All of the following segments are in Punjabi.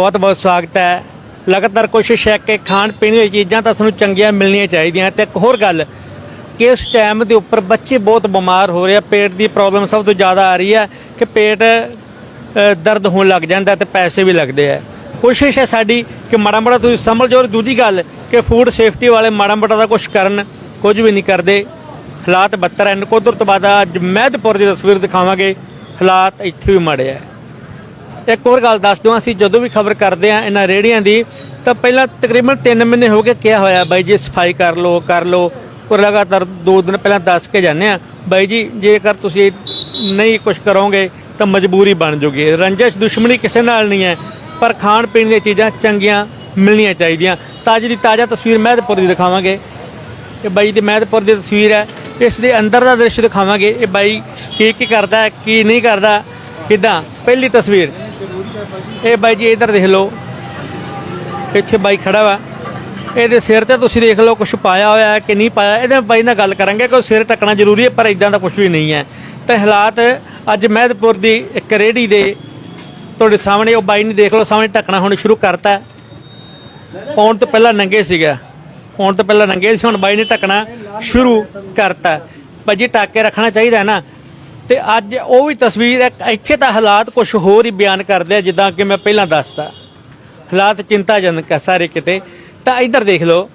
ਬਹੁਤ ਬਹੁਤ ਸਵਾਗਤ ਹੈ। ਲਗਾਤਾਰ ਕੋਸ਼ਿਸ਼ ਹੈ ਕਿ ਖਾਣ ਪੀਣ ਦੀਆਂ ਚੀਜ਼ਾਂ ਤਾਂ ਸਾਨੂੰ ਚੰਗੀਆਂ ਮਿਲਣੀਆਂ ਚਾਹੀਦੀਆਂ। ਤੇ ਇੱਕ ਹੋਰ ਗੱਲ, ਕਿ ਇਸ ਟਾਈਮ ਦੇ ਉੱਪਰ ਬੱਚੇ ਬਹੁਤ ਬਿਮਾਰ ਹੋ ਰਹੇ ਆ, ਪੇਟ ਦੀ ਪ੍ਰੋਬਲਮ ਸਭ ਤੋਂ ਜ਼ਿਆਦਾ ਆ ਰਹੀ ਹੈ ਕਿ ਪੇਟ ਦਰਦ ਹੋਣ ਲੱਗ ਜਾਂਦਾ ਤੇ ਪੈਸੇ ਵੀ ਲੱਗਦੇ ਆ। ਕੋਸ਼ਿਸ਼ ਹੈ ਸਾਡੀ ਕਿ ਮਾੜਾ ਮਾੜਾ ਤੁਸੀਂ ਸਮਝ ਜਾਓ। ਔਰ ਦੂਜੀ ਗੱਲ, ਕਿ ਫੂਡ ਸੇਫਟੀ ਵਾਲੇ ਮਾੜਾ ਮਾੜਾ ਦਾ ਕੁਝ ਕਰਨ, ਕੁਝ ਵੀ ਨਹੀਂ ਕਰਦੇ। ਹਾਲਾਤ ਬੱਤਰ ਹਨ। ਕੁਦਰਤ ਤੋਂ ਬਾਅਦ ਅੱਜ ਮਹਿਦਪੁਰ ਦੀ ਤਸਵੀਰ ਦਿਖਾਵਾਂਗੇ। ਹਾਲਾਤ ਇੱਥੇ ਵੀ ਮਾੜੇ ਆ। ਇੱਕ ਹੋਰ ਗੱਲ ਦੱਸ ਦਿਓ, ਅਸੀਂ ਜਦੋਂ ਵੀ ਖਬਰ ਕਰਦੇ ਆ ਇਹਨਾਂ ਰੇੜੀਆਂ ਦੀ, ਤਾਂ ਪਹਿਲਾਂ ਤਕਰੀਬਨ 3 ਮਹੀਨੇ ਹੋ ਗਏ ਕਿਹਾ ਹੋਇਆ, ਬਾਈ ਜੀ ਸਫ਼ਾਈ ਕਰ ਲਓ ਕਰ ਲਓ। ਔਰ ਲਗਾਤਾਰ 2 ਦਿਨ ਪਹਿਲਾਂ ਦੱਸ ਕੇ ਜਾਂਦੇ ਆ ਬਾਈ ਜੀ, ਜੇਕਰ ਤੁਸੀਂ ਨਹੀਂ ਕੁਝ ਕਰੋਗੇ, ਤਾਂ ਮਜਬੂਰੀ ਬਣ ਜੂਗੀ। ਰੰਜਿਸ਼ ਦੁਸ਼ਮਣੀ ਕਿਸੇ ਨਾਲ ਨਹੀਂ ਹੈ, ਪਰ ਖਾਣ ਪੀਣ ਦੀਆਂ ਚੀਜ਼ਾਂ ਚੰਗੀਆਂ ਮਿਲਣੀਆਂ ਚਾਹੀਦੀਆਂ। ਤਾਜੀ ਦੀ ਤਾਜ਼ਾ ਤਸਵੀਰ ਮਹਿਦਪੁਰ ਦੀ ਦਿਖਾਵਾਂਗੇ। ਇਹ ਬਾਈ ਦੀ ਮਹਿਦਪੁਰ ਦੀ ਤਸਵੀਰ ਹੈ, ਇਸ ਦੇ ਅੰਦਰ ਦਾ ਦ੍ਰਿਸ਼ ਦਿਖਾਵਾਂਗੇ। ਇਹ ਬਾਈ ਕੀ ਕੀ ਕਰਦਾ, ਕੀ ਨਹੀਂ ਕਰਦਾ, ਕਿਦਾਂ? ਪਹਿਲੀ ਤਸਵੀਰ। ਇਹ ਬਾਈ ਜੀ ਇਧਰ ਦੇਖ ਲਓ। ਇੱਥੇ ਬਾਈ ਖੜਾ ਵਾ। ਇਹਦੇ ਸਿਰ ਤੇ ਤੁਸੀਂ ਦੇਖ ਲਓ ਕੁਝ ਪਾਇਆ ਹੋਇਆ ਹੈ ਕਿ ਨਹੀਂ ਪਾਇਆ। ਇਹਦੇ ਬਾਈ ਨਾਲ ਗੱਲ ਕਰਾਂਗੇ ਕਿ ਸਿਰ ਟਕਣਾ ਜ਼ਰੂਰੀ ਹੈ, ਪਰ ਇਦਾਂ ਦਾ ਕੁਝ ਵੀ ਨਹੀਂ ਹੈ। ਤੇ ਹਾਲਾਤ ਅੱਜ ਮਹਿਦਪੁਰ ਦੀ ਇੱਕ ਰੇੜੀ ਦੇ ਤੁਹਾਡੇ ਸਾਹਮਣੇ, ਉਹ ਬਾਈ ਨੇ ਦੇਖ ਲਓ, ਸਾਹਮਣੇ ਟਕਣਾ ਹੁਣ ਸ਼ੁਰੂ ਕਰਤਾ। ਹੈ। ਤੋਂ ਪਹਿਲਾਂ ਨੰਗੇ ਸੀਗਾ। ਪਾਉਣ ਤੋਂ ਪਹਿਲਾਂ ਨੰਗੇ ਸੀ, ਹੁਣ ਬਾਈ ਨੇ ਟਕਣਾ ਸ਼ੁਰੂ ਕਰਤਾ। ਭਾਜੀ, ਟੱਕ ਕੇ ਰੱਖਣਾ ਚਾਹੀਦਾ ਨਾ। ਤੇ ਅੱਜ ਉਹ ਵੀ ਤਸਵੀਰ ਹੈ, ਇੱਥੇ ਤਾਂ ਹਾਲਾਤ ਕੁਝ ਹੋਰ ਹੀ ਬਿਆਨ ਕਰਦੇ ਆ, ਜਿੱਦਾਂ ਕਿ ਮੈਂ ਪਹਿਲਾਂ ਦੱਸਤਾ। ਹਾਲਾਤ ਚਿੰਤਾਜਨਕ ਹੈ ਸਾਰੇ ਕਿਤੇ। ਤਾਂ ਇੱਧਰ ਦੇਖ ਲਓ,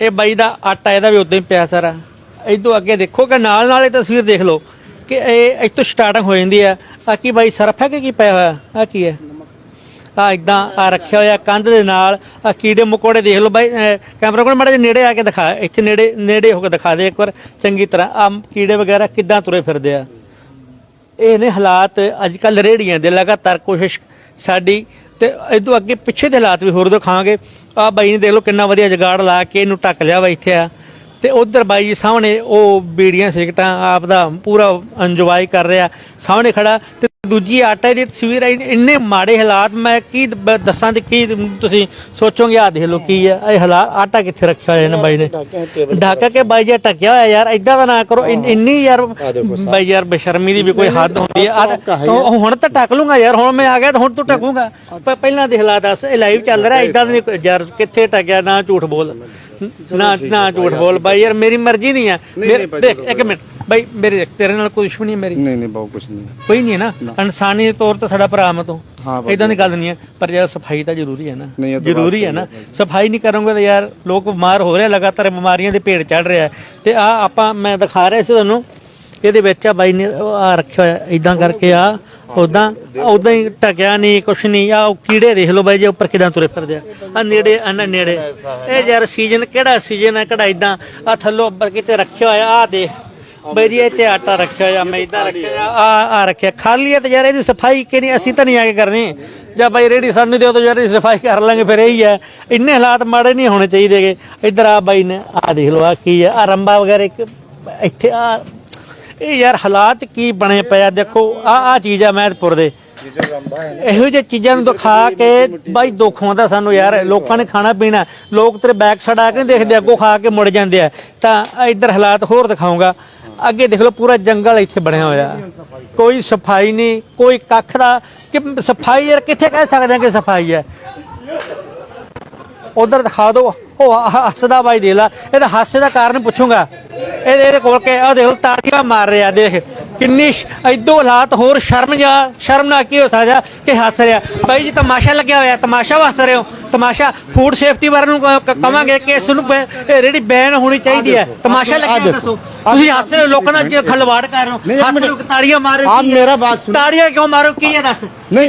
ਇਹ ਬਾਈ ਦਾ ਆਟਾ, ਇਹਦਾ ਵੀ ਉਦਾਂ ਹੀ ਪਿਆ ਸਾਰਾ। ਇਦੋਂ ਅੱਗੇ ਦੇਖੋ ਕਿ ਨਾਲ ਨਾਲ ਇਹ ਤਸਵੀਰ ਦੇਖ ਲਓ ਕਿ ਇਹ ਇੱਥੋਂ ਸਟਾਰਟਿੰਗ ਹੋ ਜਾਂਦੀ ਹੈ ਆ ਕੀ ਬਾਈ, ਸਰਫ ਹੈ ਕਿ ਕੀ ਪਿਆ ਹੋਇਆ? ਆ ਕੀ ਹੈ? ਆ ਇਦਾਂ ਆ ਰੱਖਿਆ ਹੋਇਆ ਕੰਧ ਦੇ ਨਾਲ ਆ ਕੀੜੇ ਮਕੌੜੇ ਦੇਖ ਲਓ ਬਾਈ, ਅਹ ਕੈਮਰਾ ਕੋਲ ਮਾੜਾ ਜਿਹਾ ਨੇੜੇ ਆ ਕੇ ਦਿਖਾ, ਇੱਥੇ ਨੇੜੇ ਨੇੜੇ ਹੋ ਕੇ ਦਿਖਾ ਦੇ ਇੱਕ ਵਾਰ, ਚੰਗੀ ਤਰ੍ਹਾਂ। ਆ ਕੀੜੇ ਵਗੈਰਾ ਕਿੱਦਾਂ ਤੁਰੇ ਫਿਰਦੇ ਆ? ਇਹ ਨੇ ਹਾਲਾਤ ਅੱਜ ਕੱਲ ਰੇੜੀਆਂ ਦੇ ਲਗਾਤਾਰ ਕੋਸ਼ਿਸ਼ ਸਾਡੀ, ਤੇ ਇਦੋਂ ਅੱਗੇ ਪਿੱਛੇ ਦੇ ਹਾਲਾਤ ਵੀ ਹੋਰ ਦਿਖਾਵਾਂਗੇ। ਆ ਬਾਈ ਨੇ ਦੇਖ ਲਓ ਕਿੰਨਾ ਵਧੀਆ ਜਗਾੜ ਲਾ ਕੇ ਇਹਨੂੰ ਢੱਕ ਲਿਆ ਵਾ ਇੱਥੇ ਆ। ਤੇ ਉਧਰ ਬਾਈ ਜੀ ਸਾਹਮਣੇ ਉਹ ਬੀੜੀਆਂ ਸਿਗਟਾਂ ਆਪ ਦਾ ਪੂਰਾ ਇੰਜੋਏ ਕਰ ਰਿਹਾ। ਸਾਹਮਣੇ ਖੜਾ ਤੇ ਦੂਜੀ ਆਟੇ ਦੀ ਤਸਵੀਰ ਹੈ ਇੰਨੇ ਮਾੜੇ ਹਾਲਾਤ ਮੈਂ ਕੀ ਬ- ਦੱਸਾਂ ਤੇ ਕੀ ਤੁਸੀਂ ਸੋਚੋਗੇ ਆ ਦੇਖ ਲਓ ਕੀ ਹੈ ਇਹ ਹਾਲਾਤ ਆਟਾ ਕਿੱਥੇ ਰੱਖਿਆ ਹੋਇਆ ਨੇ ਬਾਈ ਨੇ? ਢੱਕ ਕੇ ਬਾਈ ਜੀ ਟਕਿਆ ਹੋਇਆ ਯਾਰ ਇਦਾਂ ਦਾ ਨਾ ਕਰੋ ਇੰਨ- ਇੰਨੀ ਯਾਰ ਬਾਈ ਯਾਰ ਬੇਸ਼ਰਮੀ ਦੀ ਵੀ ਕੋਈ ਹੱਦ ਹੁੰਦੀ ਹੈ ਤਾਂ ਹੁਣ ਤਾਂ ਟਕ ਲੂੰਗਾ ਯਾਰ ਹੁਣ ਮੈਂ ਆ ਗਿਆ ਤਾਂ ਹੁਣ ਤੂੰ ਟਕੂੰਗਾ ਪਰ ਪਹਿਲਾਂ ਦੇ ਹਾਲਾਤ ਦੱਸ ਇਹ ਲਾਈਵ ਚੱਲ ਰਿਹਾ ਇਦਾਂ ਨਹੀਂ ਕੋਈ- ਯਾਰ ਕਿੱਥੇ ਟਕਿਆ ਨਾ ਝੂਠ ਬੋਲ। ਨਾ ਨਾ ਝੂਠ ਬੋਲ ਬਾਈ ਯਾਰ ਮੇਰੀ ਮਰਜ਼ੀ ਨਹੀਂ ਮੇਰੇ- ਦੇਖ ਇੱਕ ਮਿੰਟ। ਬਾਈ ਮੇਰੇ ਦੇਖ, ਤੇਰੇ ਨਾਲ ਕੋਈ ਦੁਸ਼ਮਣੀ ਹੈ ਮੇਰੀ? ਨਹੀਂ ਨਹੀਂ ਬਹੁਤ ਕੁਛ ਨਹੀਂ। ਕੋਈ ਨਹੀਂ ਹੈ ਨਾ? ਇਨਸਾਨੀ ਤੌਰ ਤੇ ਸਾਡਾ ਭਰਾ ਮੈਂ ਤੂੰ। ਇਦਾਂ ਦੀ ਗੱਲ ਨਹੀਂ ਹੈ ਪਰ ਯਾਰ ਸਫ਼ਾਈ ਤਾਂ ਜ਼ਰੂਰੀ ਹੈ ਨਾ। ਜ਼ਰੂਰੀ ਹੈ ਨਾ। ਸਫ਼ਾਈ ਨਹੀਂ ਕਰੋਗੇ ਤਾਂ ਯਾਰ ਲੋਕ ਬਿਮਾਰ ਹੋ ਰਹੇ ਆ, ਲਗਾਤਾਰ ਬਿਮਾਰੀਆਂ ਦੇ ਭੇੜ ਚੜ ਰਿਹਾ ਤੇ ਆ ਆਪਾਂ ਮੈਂ ਦਿਖਾ ਰਿਹਾ ਸੀ ਤੁਹਾਨੂੰ। ਇਹਦੇ ਵਿੱਚ ਆ ਬਾਈ ਨੇ ਆ ਰੱਖਿਆ ਹੋਇਆ ਇਦਾਂ ਕਰਕੇ ਆ ਉਦਾਂ ਉਦਾਂ ਹੀ ਟਕਿਆ ਨਹੀਂ, ਕੁਛ ਨਹੀਂ, ਆ ਉਹ ਕੀੜੇ ਦੇਖ ਲਓ ਬਾਈ ਜੀ, ਉੱਪਰ ਕਿਦਾਂ ਤੁਰੇ ਫਿਰਦੇ ਆ। ਆ ਨੇੜੇ ਆ ਨੇੜੇ। ਇਹ ਯਾਰ ਸੀਜ਼ਨ ਕਿਹੜਾ ਸੀਜ਼ਨ ਹੈ ਕਿਹੜਾ ਇਦਾਂ ਆ ਥੱਲੋਂ ਉੱਪਰ ਕਿਤੇ ਰੱਖਿਆ ਹੋਇਆ, ਆ ਦੇਖ। ਬਈ ਜੀ, ਇੱਥੇ ਆਟਾ ਰੱਖਿਆ ਹੋਇਆ ਮੈਦਾ ਰੱਖਿਆ ਆ ਆ ਰੱਖਿਆ। ਖਾਲੀ ਹੈ ਤੇ ਯਾਰ ਇਹਦੀ ਸਫ਼ਾਈ ਕਿ ਨਹੀਂ ਅਸੀਂ ਤਾਂ ਨਹੀਂ ਆ ਕੇ ਕਰਨੀ। ਜਾਂ ਬਾਈ ਰੇੜੀ ਸਾਨੂੰ ਦਿਓ ਤਾਂ ਯਾਰ ਇਹਦੀ ਸਫ਼ਾਈ ਕਰ ਲਾਂਗੇ, ਫਿਰ ਇਹੀ ਹੈ ਇੰਨੇ ਹਾਲਾਤ ਮਾੜੇ ਨਹੀਂ ਹੋਣੇ ਚਾਹੀਦੇਗੇ ਇੱਧਰ ਆ ਬਾਈ ਨੇ, ਆ ਦੇਖ ਲਓ, ਆ ਕੀ ਹੈ ਆ ਰੰਬਾ ਵਗੈਰਾ ਇੱਕ, ਇੱਥੇ ਆ ਇਹ ਯਾਰ ਹਾਲਾਤ ਕੀ ਬਣੇ ਪਏ ਆ? ਦੇਖੋ, ਆ ਆ ਚੀਜ਼ ਆ ਮਹਿਤਪੁਰ ਦੇ। ਇਹੋ ਜਿਹੇ ਚੀਜ਼ਾਂ ਨੂੰ ਦਿਖਾ ਕੇ ਬਾਈ ਦੁੱਖ ਆਉਂਦਾ ਸਾਨੂੰ ਯਾਰ। ਲੋਕਾਂ ਨੇ ਖਾਣਾ ਪੀਣਾ। ਲੋਕ ਤੇਰੇ ਬੈਕ ਸਾਈਡ ਆ ਕੇ ਨਹੀਂ ਦੇਖਦੇ, ਅੱਗੋਂ ਖਾ ਕੇ ਮੁੜ ਜਾਂਦੇ ਆ। ਤਾਂ ਇੱਧਰ ਹਾਲਾਤ ਹੋਰ ਦਿਖਾਉਂਗਾ। ਅੱਗੇ ਦੇਖ ਲਓ, ਪੂਰਾ ਜੰਗਲ ਇੱਥੇ ਬਣਿਆ ਹੋਇਆ। ਕੋਈ ਸਫ਼ਾਈ ਨਹੀਂ, ਕੋਈ ਕੱਖ ਦਾ ਕਿ ਸਫ਼ਾਈ ਯਾਰ ਕਿੱਥੇ ਕਹਿ ਸਕਦੇ ਆ ਕਿ ਸਫ਼ਾਈ ਹੈ? ਉਧਰ ਦਿਖਾ ਦਿਓ ਉਹ ਹੱਸਦਾ ਬਾਈ ਦੇ ਲਾ। ਇਹਦਾ ਹਾਸੇ ਦਾ ਕਾਰਨ ਪੁੱਛੂੰਗਾ। ਇਹਦੇ ਇਹਦੇ ਕੋਲ ਕੇ ਆ ਦੇਖ ਤਾੜੀਆਂ ਮਾਰ ਰਿਹਾ ਦੇਖ। ਕਿੰਨੀ ਏਦੋਂ ਹਾਲਾਤ ਹੋਰ ਸ਼ਰਮ ਜਾ ਸ਼ਰਮ ਨਾ ਕੀ ਹੋ ਸਕਦਾ ਕਿ ਹੱਸ ਰਿਹਾ। ਬਾਈ ਜੀ ਤਮਾਸ਼ਾ ਲੱਗਿਆ ਹੋਇਆ। ਤਮਾਸ਼ਾ ਹੱਸ ਰਹੇ ਹੋ। ਤਮਾਸ਼ਾ ਫੂਡ ਸੇਫਟੀ ਵਾਲਿਆਂ ਨੂੰ ਕ- ਕ- ਕਵਾਂਗੇ ਕਿ ਇਸ ਨੂੰ ਇਹ ਜਿਹੜੀ ਬੈਨ ਹੋਣੀ ਚਾਹੀਦੀ ਹੈ। ਤਮਾਸ਼ਾ ਲੱਗਿਆ ਦੱਸੋ। ਤੁਸੀਂ ਹੱਸ ਰਹੇ ਲੋਕਾਂ ਦਾ ਜੇ ਖਲਵਾੜ ਕਰ ਰਹੇ ਹੋ। ਨਹੀਂ, ਇੱਕ ਹੱਸ ਰਹੇ ਹੋ, ਤਾੜੀਆਂ ਮਾਰ ਰਹੇ ਹੋ, ਆਪ? ਮੇਰਾ ਬਾਤ ਸੁਣੋ। ਤਾੜੀਆਂ ਕਿਉਂ ਮਾਰੋ? ਕੀ ਹੈ ਦੱਸ।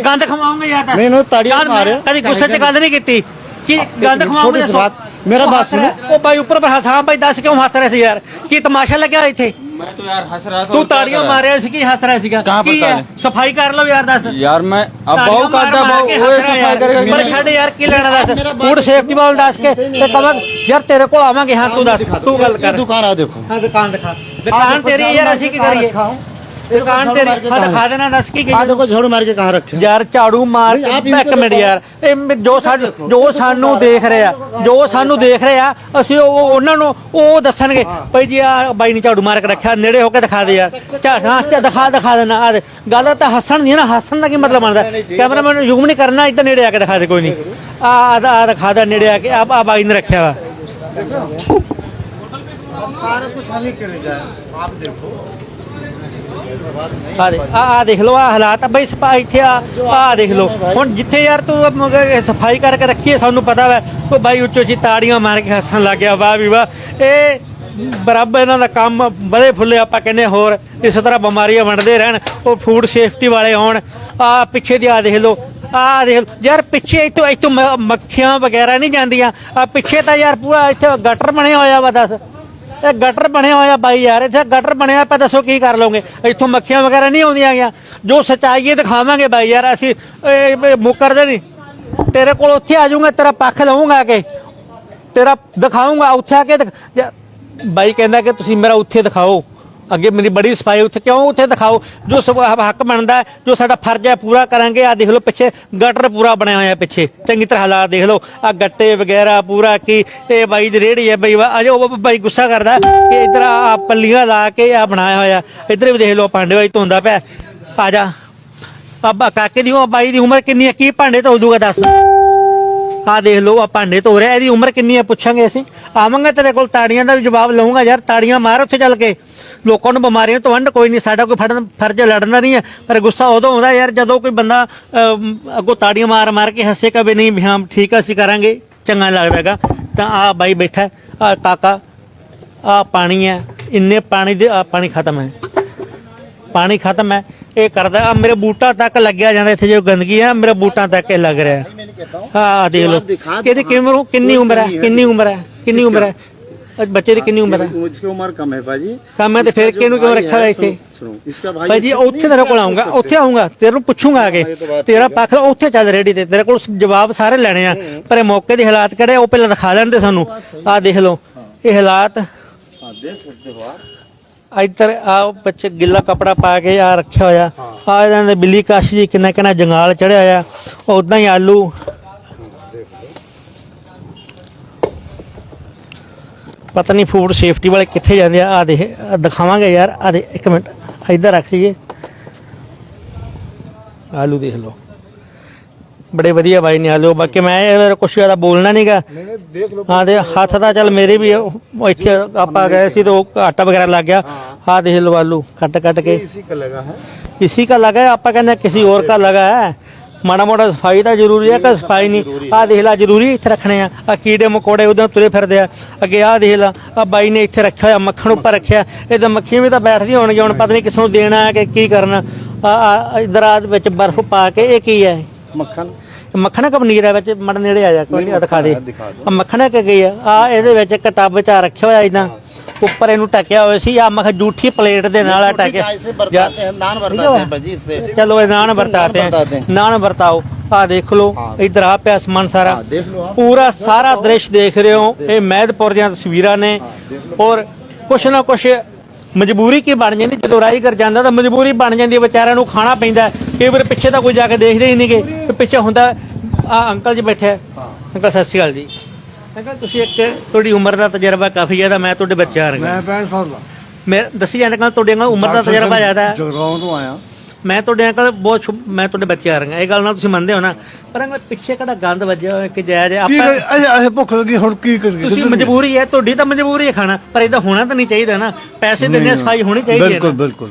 ਗੰਦ ਖਵਾਉਂਗੇ ਯਾਰ ਦੱਸ? ਨਹੀਂ, ਨਹੀਂ, ਤਾੜੀਆਂ ਮਾਰ ਰਹੇ। ਕਦੀ ਗੁੱਸੇ 'ਚ ਗੱਲ ਨਹੀਂ ਕੀਤੀ। ਕੀ ਗੰਦ ਛੋਟੀ ਖਵਾਉਂਗੇ ਜਿਹੀ ਦੱਸੋ ਬਾਤ, ਮੇਰਾ ਉਹ ਬਾਤ ਹੱਸ ਰਿਹਾ। ਸੁਣੋ। ਉਹ ਬਾਈ ਉੱਪਰ ਪਰ ਹੱਥ ਹਾਂ ਬਾਈ ਦੱਸ ਕਿਉਂ ਹੱਸ ਰਿਹਾ ਸੀ ਯਾਰ ਕੀ ਤਮਾਸ਼ਾ ਲੱਗਿਆ ਹੋਇਆ ਇੱਥੇ मैं तो यार हंस रहा था ਤੂੰ और क्या ਤਾੜੀਆਂ करा? ਮਾਰ ਰਿਹਾ ਸੀ ਕੀ ਹੱਸ ਰਿਹਾ ਸੀਗਾ ਕਹਾਂ ਕੀ ਪਤਾ ਹੈ ਨਹੀਂ। ਸਫਾਈ ਕਰ ਲਓ ਯਾਰ ਦੱਸ यार मैं अब ਤਾੜੀਆਂ बहु ਮਾਰ करता ਮਾਰ बहु ਕੇ वो ਹੱਸ ਰਿਹਾ सफाई ਯਾਰ। करेगा ਪਰ ਛੱਡ ਯਾਰ ਕੀ ਲੈਣਾ ਦੱਸ ਫੂਡ ਸੇਫਟੀ ਵਾਲ ਦੱਸ ਕੇ ਤੇ ਕਮਰ ਯਾਰ ਤੇਰੇ ਕੋਲ ਆਵਾਂਗੇ ਹਾਂ ਤੂੰ ਦੱਸ ਤੂੰ ਗੱਲ ये ਕਰ दुकान आ देखो ਹਾਂ ਦੁਕਾਨ ਦਿਖਾ ਦੁਕਾਨ ਤੇਰੀ ਯਾਰ ਅਸੀਂ ਕੀ ਕਰੀਏ ਦੁਕਾਨ ਤੇਰੀ ਹਾਂ ਦਿਖਾ ਦੇਣਾ ਦੱਸ ਕੀ हाँ ਗਈ देखो झाड़ू मार के कहाँ रखे हैं? ਯਾਰ ਝਾੜੂ ਮਾਰ ਨਹੀਂ, ਆਪ ਕੇ ਹੀ ਇੱਕ ਮਿੰਟ ਯਾਰ ਇਹ ਮ- ਜੋ ਸਾਨੂੰ ਜੋ ਸਾਨੂੰ ਦੇਖ ਰਿਹਾ ਜੋ ਸਾਨੂੰ ਦੇਖ ਰਿਹਾ ਅਸੀਂ ਉਹ ਉਹ- ਉਹਨਾਂ ਨੂੰ ਉਹ ਦੱਸਣਗੇ ਭਈ ਜੀ ਆ ਬਾਈ ਨੇ ਝਾੜੂ ਮਾਰ ਕੇ ਰੱਖਿਆ ਨੇੜੇ ਹੋ ਕੇ ਦਿਖਾ ਦੇ ਯਾਰ ਝਾ ਹਾਂ ਝਾ ਦਿਖਾ ਦਿਖਾ ਦੇਣਾ ਆ ਦੇ ਗੱਲ ਤਾਂ ਹੱਸਣ ਦੀ ਹੈ ਨਾ ਹੱਸਣ ਦਾ ਕੀ ਮਤਲਬ ਬਣਦਾ ਕੈਮਰਾਮੈਨ ਨੂੰ ਜ਼ੂਮ ਨਹੀਂ ਕਰਨਾ ਇੱਧਰ ਨੇੜੇ ਆ ਕੇ ਦਿਖਾ ਦੇ ਕੋਈ ਨਹੀਂ ਆ ਆ ਆ ਦਿਖਾ ਦੇ ਨੇੜੇ ਆ ਕੇ ਆ ਆ ਬਾਈ ਨੇ ਰੱਖਿਆ ਵਾ अब सारा कुछ हम ही करे जाए आप देखो ਸਾਰੇ। ਆ ਦੇਖ ਲਓ, ਆ ਹਾਲਾਤ ਆ ਬਈ ਸਫ਼ਾਈ ਇੱਥੇ ਆ ਆ ਦੇਖ ਲਓ। ਹੁਣ ਜਿੱਥੇ ਯਾਰ ਤੂੰ ਸਫ਼ਾਈ ਕਰਕੇ ਰੱਖੀ ਹੈ ਸਾਨੂੰ ਪਤਾ ਵੈ, ਉਹ ਬਾਈ ਉੱਚੋ ਉੱਚੀ ਤਾੜੀਆਂ ਮਾਰ ਕੇ ਹੱਸਣ ਲੱਗ ਗਿਆ, ਵਾਹ ਵੀ ਵਾਹ। ਇਹ ਬਰਾਬਰ ਇਹਨਾਂ ਦਾ ਕੰਮ ਬੜੇ ਫੁੱਲੇ ਆਪਾਂ ਕਹਿੰਦੇ ਹੋਰ, ਇਸੇ ਤਰ੍ਹਾਂ ਬਿਮਾਰੀਆਂ ਵੰਡਦੇ ਰਹਿਣ, ਉਹ ਫੂਡ ਸੇਫਟੀ ਵਾਲੇ ਆਉਣ ਆ ਪਿੱਛੇ ਦੀ ਆ ਦੇਖ ਲਓ, ਆ ਦੇਖ ਯਾਰ ਪਿੱਛੇ ਇਤੋਂ ਇਤੋਂ ਮੱਖੀਆਂ ਵਗੈਰਾ ਨਹੀਂ ਜਾਂਦੀਆਂ, ਆ ਪਿੱਛੇ ਤਾਂ ਯਾਰ ਪੂਰਾ ਇੱਥੇ ਗਟਰ ਬਣਿਆ ਹੋਇਆ ਵਾ, ਦੱਸ। ਇਹ ਗਟਰ ਬਣਿਆ ਹੋਇਆ ਬਾਈ ਯਾਰ, ਇੱਥੇ ਗਟਰ ਬਣਿਆ, ਆਪਾਂ ਦੱਸੋ ਕੀ ਕਰ ਲਓਗੇ? ਇੱਥੋਂ ਮੱਖੀਆਂ ਵਗੈਰਾ ਨਹੀਂ ਆਉਂਦੀਆਂ ਗਿਆ ਜੋ ਸਚਾਈ ਹੈ ਦਿਖਾਵਾਂਗੇ ਬਾਈ ਯਾਰ, ਅਸੀਂ, ਇਹ- ਮੁੱਕਰਦੇ ਨਹੀਂ। ਤੇਰੇ ਕੋਲ ਉੱਥੇ ਆ ਜਾਊਂਗਾ, ਤੇਰਾ ਪੱਖ ਲਵਾਂਗਾ ਆ ਕੇ। ਤੇਰਾ ਦਿਖਾਊਂਗਾ, ਉੱਥੇ ਆ ਕੇ ਬਾਈ ਕਹਿੰਦਾ ਕਿ ਤੁਸੀਂ ਮੇਰਾ ਉੱਥੇ ਦਿਖਾਓ। ਅੱਗੇ ਮੇਰੀ ਬੜੀ ਸਫ਼ਾਈ ਉੱਥੇ ਕਿਉਂ ਉੱਥੇ ਦਿਖਾਓ? ਜੋ ਸਭ ਹੱਕ ਬਣਦਾ, ਜੋ ਸਾਡਾ ਫਰਜ਼ ਹੈ, ਪੂਰਾ ਕਰਾਂਗੇ। ਆ ਦੇਖ ਲਓ ਪਿੱਛੇ, ਗਟਰ ਪੂਰਾ ਬਣਿਆ ਹੋਇਆ ਪਿੱਛੇ। ਚੰਗੀ ਤਰ੍ਹਾਂ ਹਾਲਾਤ ਦੇਖ ਲਓ। ਆ ਗੱਟੇ ਵਗੈਰਾ ਪੂਰਾ ਕੀ, ਇਹ ਬਾਈ ਦੀ ਰੇੜੀ ਹੈ, ਬਈ ਅਜੇ ਉਹ ਬਾਈ ਗੁੱਸਾ ਕਰਦਾ ਕਿ ਇਧਰ ਆ ਪੱਲੀਆਂ ਲਾ ਕੇ ਆ ਬਣਾਇਆ ਹੋਇਆ। ਇਧਰ ਵੀ ਦੇਖ ਲਓ ਪਾਂਡੇ ਬਾਈ ਧੋਂਦਾ ਪਿਆ। ਆ ਜਾ। ਬਾਬਾ ਕਾਕੇ ਦੀ ਉਹ ਬਾਈ ਦੀ ਉਮਰ ਕਿੰਨੀ ਹੈ? ਕੀ ਭਾਂਡੇ ਧੋ ਦੂਗਾ ਦੱਸ? ਆ ਦੇਖ ਲਓ ਆ ਭਾਂਡੇ ਧੋ ਰਿਹਾ ਇਹਦੀ ਉਮਰ ਕਿੰਨੀ ਹੈ ਪੁੱਛਾਂਗੇ ਅਸੀਂ। ਆਵਾਂਗੇ ਤੇਰੇ ਕੋਲ ਤਾੜੀਆਂ ਦਾ ਵੀ ਜਵਾਬ ਲਵਾਂਗਾ ਯਾਰ ਤਾੜੀਆਂ ਮਾਰ ਉੱਥੇ ਚੱਲ ਕੇ। ਲੋਕਾਂ ਨੂੰ ਬਿਮਾਰੀਆਂ ਤੋਂ ਵੰਡ ਕੋਈ ਨਹੀਂ ਸਾਡਾ ਕੋਈ ਫੜਨ ਫਰਜ਼ ਲੜਨਾ ਨਹੀਂ ਹੈ। ਪਰ ਗੁੱਸਾ ਉਦੋਂ ਆਉਂਦਾ ਯਾਰ ਜਦੋਂ ਕੋਈ ਬੰਦਾ ਅੱਗੋਂ ਤਾੜੀਆਂ ਮਾਰ ਮਾਰ ਕੇ ਹੱਸੇ ਕਵੇ ਨਹੀਂ ਵੀ ਹਾਂ ਠੀਕ ਆ, ਅਸੀਂ ਕਰਾਂਗੇ। ਚੰਗਾ ਲੱਗਦਾਗਾ ਤਾਂ ਆ ਬਾਈ ਬੈਠਾ ਆ ਕਾਕਾ ਆ ਪਾਣੀ ਹੈ ਇੰਨੇ ਪਾਣੀ ਦੇ ਆ ਪਾਣੀ ਖਤਮ ਹੈ। ਪਾਣੀ ਖਤਮ ਹੈ ਇਹ ਕਰਦਾ ਆ ਮੇਰੇ ਬੂਟਾ ਤੱਕ ਲੱਗਿਆ ਜਾਂਦਾ ਇੱਥੇ ਜੋ ਗੰਦਗੀ ਹੈ ਮੇਰੇ ਬੂਟਾ ਤੱਕ ਇਹ ਲੱਗ ਰਿਹਾ। ਹਾਂ ਦੇਖ ਲਓ। ਕਿਹਦੀ ਕਿੰਨੀ ਕਿੰਨੀ ਉਮਰ ਹੈ ਕਿੰਨੀ ਉਮਰ ਹੈ ਕਿੰਨੀ ਉਮਰ ਹੈ? ਬੱਚੇ ਦੀ ਕਿੰਨੀ ਉਮਰ ਹੈ? ਮੁਝਕੀ ਉਮਰ ਕਮ ਹੈ ਭਾਜੀ। ਕਮ ਹੈ ਤੇ ਫਿਰ ਕਿਹਨੂੰ ਕਿਉਂ ਰੱਖਿਆ ਹੋਇਆ ਇੱਥੇ? ਭਾਜੀ ਉੱਥੇ ਤੇਰੇ ਕੋਲ ਆਉਂਗਾ ਉੱਥੇ ਆਉਂਗਾ ਤੇਰੇ ਨੂੰ ਪੁੱਛੂੰਗਾ ਕੇ। ਤੇਰਾ ਪੱਖ ਉੱਥੇ ਚੱਲ ਰੇੜੀ ਤੇ ਤੇਰੇ ਕੋਲ ਜਵਾਬ ਸਾਰੇ ਲੈਣੇ ਆ ਪਰ ਇਹ ਮੌਕੇ ਦੇ ਹਾਲਾਤ ਕਿਹੜੇ ਉਹ ਪਹਿਲਾਂ ਦਿਖਾ ਲੈਣ ਤੇ ਸਾਨੂੰ। ਆ ਦੇਖ ਲਓ ਇਹ ਹਾਲਾਤ ਆ ਦੇਖ ਸਕਦੇ ਹੋ ਇੱਧਰ ਆ ਬੱਚੇ ਗਿੱਲਾ ਕਪੜਾ ਪਾ ਕੇ ਆ ਰੱਖਿਆ ਹੋਇਆ। ਆ ਇਹਨਾਂ ਦੇ ਬਿੱਲੀ ਕਾਸ਼ ਜੀ ਕਿੰਨਾ ਕਿੰਨਾ ਜੰਗਾਲ ਚੜਿਆ ਹੋਇਆ। ਉਦਾਂ ਹੀ ਆਲੂ। ਪਤਾ ਨਹੀਂ ਫੂਡ ਸੇਫਟੀ ਵਾਲੇ ਕਿੱਥੇ ਜਾਂਦੇ ਆ। ਆ ਦੇਖ ਆਹ ਦਿਖਾਵਾਂਗੇ ਯਾਰ। ਆ ਦੇ ਇੱਕ ਮਿੰਟ। ਇੱਧਰ ਰੱਖ ਲਈਏ। ਆਲੂ ਦੇਖ ਲਓ। ਬੜੇ ਵਧੀਆ ਬਾਈ ਨੇ ਹਾਲੇ ਬਾਕੀ ਮੈਂ ਇਹ ਕੁਛ ਜ਼ਿਆਦਾ ਬੋਲਣਾ ਨਹੀਂਗਾ ਨਹੀਂ ਨਹੀਂ ਹਾਂ ਤੇ ਹੱਥ ਦਾ ਚੱਲ ਮੇਰੇ ਵੀ ਇੱਥੇ ਆਪਾਂ ਗਏ ਸੀ ਤੇ ਉਹ ਆਟਾ ਵਗੈਰਾ ਲੱਗ ਗਿਆ। ਹਾਂ। ਦੇਖ ਲਓ ਆਲੂ ਕੱਟ ਕੱਟ ਕੇ। ਇਸੇ ਕਾ ਲਗਾ ਹੈ? ਆਪਾਂ ਕਹਿੰਦੇ ਕਿਸੇ ਹੋਰ ਕਾ ਲਗਾ ਹੈ? ਮਾੜਾ ਮੋੜਾ ਸਫ਼ਾਈ ਤਾਂ ਜ਼ਰੂਰੀ ਹੈ ਕਿ ਸਫ਼ਾਈ ਨਹੀਂ ਆ ਦੇਖ ਲੈ ਜ਼ਰੂਰੀ ਇੱਥੇ ਰੱਖਣੇ ਆ। ਆ ਕੀੜੇ ਮਕੋੜੇ ਉਦੋਂ ਤੁਰੇ ਫਿਰਦੇ ਆ। ਅੱਗੇ ਆ ਦੇਖ ਲੈ ਆ ਬਾਈ ਨੇ ਇੱਥੇ ਰੱਖਿਆ ਹੋਇਆ ਮੱਖਣ ਉੱਪਰ ਰੱਖਿਆ। ਇਹਦਾ ਮੱਖੀਆਂ ਵੀ ਤਾਂ ਬੈਠਦੀ ਹੋਣਗੀਆਂ ਹੁਣ ਪਤਾ ਨਹੀਂ ਨੂੰ ਦੇਣਾ ਹੈ ਕਿ ਕੀ ਕਰਨਾ। ਆ ਇਧਰ ਆ ਵਿੱਚ ਬਰਫ਼ ਪਾ ਕੇ ਇਹ ਕੀ ਹੈ? ਮੱਖਣ। ਮੱਖਣਾ ਕਪਨੀਰ ਹੈ ਵਿੱਚ ਮੜ ਨੇੜੇ ਆ ਜਾ ਕੋਈ ਨਹੀਂ ਦਿਖਾ ਦੇ। ਮੱਖਣਾ ਕਿ ਗਈ ਆ ਆ ਇਹਦੇ ਵਿੱਚ ਇੱਕ ਟੱਬ ਚ ਰੱਖਿਆ ਹੋਇਆ ਇਦਾਂ ਉੱਪਰ ਇਹਨੂੰ ਟਕਿਆ ਹੋਇਆ ਸੀ ਆ ਮਖ ਜੂਠੀ ਪਲੇਟ ਦੇ ਨਾਲ ਟਕਿਆ ਚਲੋ ਇਹ ਨਾਨ ਵਰਤਾਤੇ ਹੈ ਨਾਨ ਵਰਤਾਓ। ਆ ਦੇਖ ਲਓ ਇਧਰ ਆ ਪਿਆ ਅਸਮਾਨ ਸਾਰਾ। ਪੂਰਾ ਸਾਰਾ ਦ੍ਰਿਸ਼ ਦੇਖ ਰਹੇ ਹੋ ਇਹ ਮਹਿਦਪੁਰ ਦੀਆਂ ਤਸਵੀਰਾਂ ਨੇ। ਔਰ ਕੁਛ ਨਾ ਕੁਛ ਮਜਬੂਰੀ ਕੀ ਬਣ ਜਾਂਦੀ? ਜਦੋਂ ਰਾਈ ਕਰ ਜਾਂਦਾ ਤਾਂ ਮਜਬੂਰੀ ਬਣ ਜਾਂਦੀ ਵਿਚਾਰਿਆਂ ਨੂੰ ਖਾਣਾ ਪੈਂਦਾ ਕਈ ਵਾਰ ਪਿੱਛੇ ਤਾਂ ਕੋਈ ਜਾ ਕੇ ਦੇਖਦੇ ਹੀ ਨਹੀਂਗੇ ਤੇ ਪਿੱਛੇ ਹੁੰਦਾ ਆ ਅੰਕਲ ਜੀ ਬੈਠੇ ਅੰਕਲ ਸਤਿ ਸ਼੍ਰੀ ਅਕਾਲ ਜੀ। ਅੰਕਲ ਤੁਸੀਂ ਇੱਕ ਤੁਹਾਡੀ ਉਮਰ ਦਾ ਤਜਰਬਾ ਕਾਫੀ ਹੈ ਤਾਂ ਮੈਂ ਤੁਹਾਡੇ ਬੱਚਾ ਹਾਂ ਮੈਂ 65 ਸਾਲ ਦਾ ਮੈਂ ਦੱਸੀ ਜਾਂਦਾ ਤੁਹਾਡੇ ਨਾਲ ਉਮਰ ਦਾ ਤਜਰਬਾ ਜ਼ਿਆਦਾ ਹੈ। ਜਗਰਾਉਂ ਤੋਂ ਆਇਆ। ਮੈਂ ਤੁਹਾਡੇ ਅੰਕਲ ਬਹੁਤ ਸ਼ੁਭ- ਮੈਂ ਤੁਹਾਡੇ ਬੱਚੇ ਆ ਰਹੇ ਇਹ ਗੱਲ ਨਾਲ ਤੁਸੀਂ ਮੰਨਦੇ ਹੋ ਨਾ? ਪਰ ਅੰਕਲ ਪਿੱਛੇ ਕਿਹੜਾ ਗੰਦ ਵੱਜਿਆ ਹੋਇਆ ਕਿ ਜਾਇਜ਼ ਹੈ ਕੀ ਆਪਾਂ ਅਜੇ ਅਜੇ ਭੁੱਖ ਲੱਗੀ ਹੁਣ ਕੀ ਕਰੀਏ? ਤੁਸੀਂ ਮਜਬੂਰੀ ਹੈ ਤੁਹਾਡੀ ਤਾਂ ਮਜਬੂਰੀ ਹੈ ਖਾਣਾ ਪਰ ਇਹਦਾ ਹੋਣਾ ਤਾਂ ਨਹੀਂ ਚਾਹੀਦਾ ਨਾ। ਪੈਸੇ ਦਿੰਦੇ ਆ, ਸਫ਼ਾਈ ਹੋਣੀ ਚਾਹੀਦੀ ਹੈ ਬਿਲਕੁਲ ਨਾ। ਬਿਲਕੁਲ।